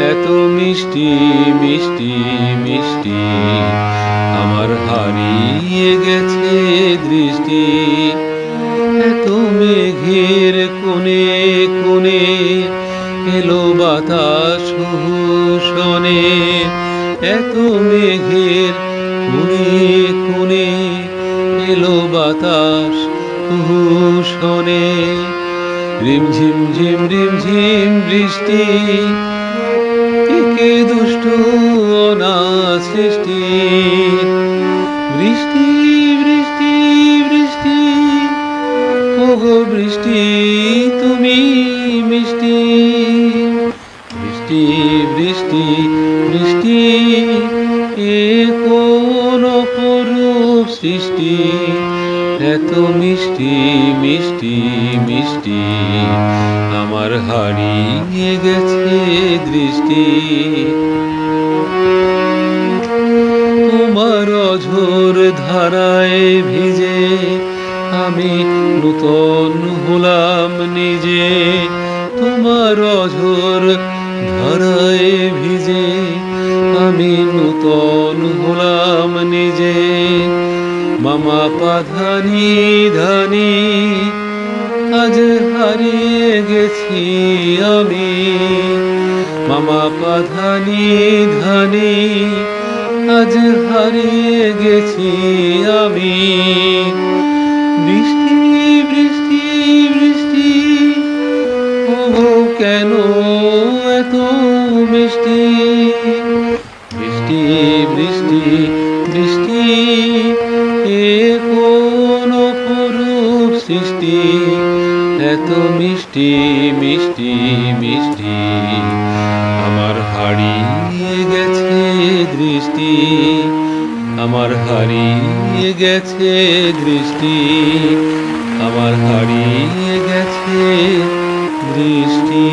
এত মিষ্টি মিষ্টি মিষ্টি। আমার হারিয়ে গেছে দৃষ্টি। এত মেঘের কোণে কোণে এলো বাতাস শোনে এত মেঘের কোণে কোণে এলো বাতাস শোনে রিমঝিম ঝিম রিমঝিম বৃষ্টি কে দুষ্ট না সৃষ্টি। বৃষ্টি বৃষ্টি বৃষ্টি, ওগো বৃষ্টি, তুমি মিষ্টি। বৃষ্টি বৃষ্টি বৃষ্টি, এ কোন সৃষ্টি। এত মিষ্টি মিষ্টি মিষ্টি। আমার হারিয়ে গেছে দৃষ্টি। তোমার অঝোর ধারায় ভিজে আমি নূতন হলাম নিজে। তোমার অঝোর ধারায় ভিজে আমি নূতন হলাম নিজে। মামা পাধানি ধানি আজ হারিয়ে গেছি আমি মামা পাধানি ধানি আজ হারিয়ে গেছি আমি বৃষ্টি বৃষ্টি বৃষ্টি ও কেন এত মিষ্টি বৃষ্টি বৃষ্টি বৃষ্টি এ কোন অপরূপ সৃষ্টি? এত মিষ্টি মিষ্টি মিষ্টি। আমার হারিয়ে গেছে দৃষ্টি, আমার হারিয়ে গেছে দৃষ্টি, আমার হারিয়ে গেছে দৃষ্টি।